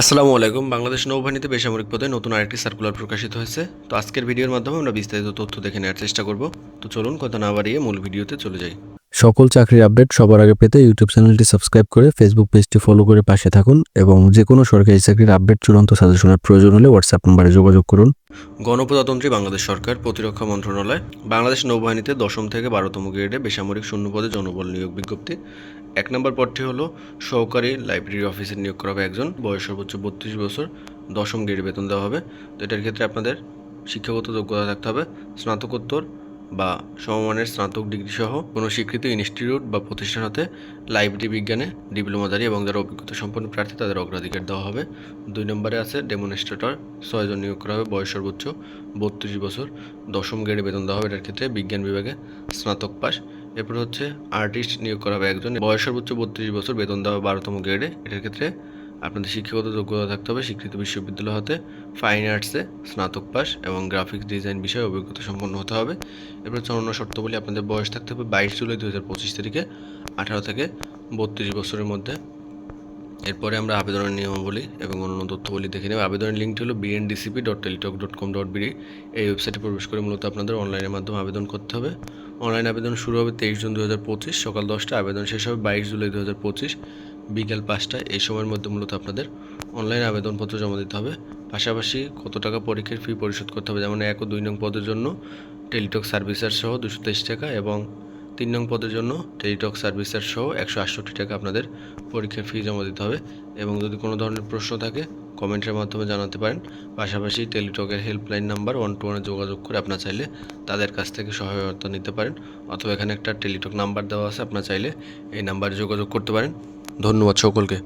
আসসালামু আলাইকুম। বাংলাদেশ নৌবাহিনীতে বেসামরিক পদে নতুন আরেকটি সার্কুলার প্রকাশিত হয়েছে। তো আজকের ভিডিওর মাধ্যমে আমরা বিস্তারিত তথ্য দেখে নেওয়ার চেষ্টা করব। তো চলুন, কথা না বাড়িয়ে মূল ভিডিওতে চলে যাই। সকল চাকরির আপডেট সবার আগে পেতে ইউটিউব চ্যানেলটি সাবস্ক্রাইব করে ফেসবুক পেজটি ফলো করে পাশে থাকুন এবং যে কোনো সরকারি চাকরির আপডেট চূড়ান্ত সাজেশনের প্রয়োজন হলে হোয়াটসঅ্যাপ নম্বরে যোগাযোগ করুন। গণপ্রজাতন্ত্রী বাংলাদেশ সরকার প্রতিরক্ষা মন্ত্রণালয়, বাংলাদেশ নৌবাহিনীতে দশম থেকে বারোতম গ্রেডে বেসামরিক শূন্যপদে জনবল নিয়োগ বিজ্ঞপ্তি। এক নম্বর পদটি হলো সহকারী লাইব্রেরি অফিসের নিয়োগ করা হবে একজন, বয়স সর্বোচ্চ বত্রিশ বছর, দশম গ্রেডে বেতন দেওয়া হবে। তো এটার ক্ষেত্রে আপনাদের শিক্ষাগত যোগ্যতা থাকতে হবে, স্নাতকোত্তর বা সমমানের স্নাতক ডিগ্রি সহ কোনো স্বীকৃত ইনস্টিটিউট বা প্রতিষ্ঠান হতে লাইব্রেরি বিজ্ঞানে ডিপ্লোমাধারী এবং যারা অভিজ্ঞতা সম্পন্ন প্রার্থী তাদের অগ্রাধিকার দেওয়া হবে। দুই নম্বরে আছে ডেমনস্ট্রেটর ছয়জন নিয়োগ করা হবে, বয়স সর্বোচ্চ বত্রিশ বছর। দশম গ্রেডে বেতন দেওয়া হবে, এটার ক্ষেত্রে বিজ্ঞান বিভাগে স্নাতক পাস। এরপর হচ্ছে আর্টিস্ট নিয়োগ করা হবে একজন, বয়স সর্বোচ্চ বত্রিশ বছর, বেতন দেওয়া হবে বারোতম গ্রেডে, এটার ক্ষেত্রে আপনাদের শিক্ষাগত যোগ্যতা থাকতে হবে স্বীকৃত বিশ্ববিদ্যালয় হতে ফাইন আর্টসে স্নাতক পাস এবং গ্রাফিক্স ডিজাইন বিষয়ে অভিজ্ঞতা সম্পন্ন হতে হবে। এরপর অন্য শর্তাবলী আপনাদের বয়স থাকতে হবে বাইশ জুলাই দু হাজার পঁচিশ তারিখে, আঠারো থেকে বত্রিশ বছরের মধ্যে। এরপরে আমরা আবেদনের নিয়মাবলী এবং অন্যান্য তথ্যবলী দেখে নেব। আবেদনের লিঙ্কটি হলো BNDCP dot Teletalk dot com dot BD এই ওয়েবসাইটে প্রবেশ করে মূলত আপনাদের অনলাইনের মাধ্যমে আবেদন করতে হবে। অনলাইন আবেদন শুরু হবে তেইশ জুন দু হাজার পঁচিশ, সকাল দশটা আবেদন শেষ হবে বাইশ জুলাই দু হাজার পঁচিশ। বিকেল পাঁচটা, এই সময়ের মধ্যে মূলত আপনাদের অনলাইন আবেদনপত্র জমা দিতে হবে। পাশাপাশি কত টাকা পরীক্ষার ফি পরিশোধ করতে হবে, যেমন এক ও দুই নং পদের জন্য টেলিটক সার্ভিসার সহ দুশো তেইশ টাকা এবং তিন নং পদের জন্য টেলিটক সার্ভিসের সহ একশো আটষট্টি টাকা আপনাদের পরীক্ষার ফি জমা দিতে হবে এবং যদি কোনো ধরনের প্রশ্ন থাকে, কমেন্টের মাধ্যমে জানাতে পারেন। পাশাপাশি টেলিটকের হেল্পলাইন নাম্বার ওয়ান টু ওয়ানে যোগাযোগ করে আপনার চাইলে তাদের কাছ থেকে সহায়তা নিতে পারেন অথবা এখানে একটা টেলিটক নাম্বার দেওয়া আছে, আপনার চাইলে এই নাম্বারে যোগাযোগ করতে পারেন। ধন্যবাদ সকলকে।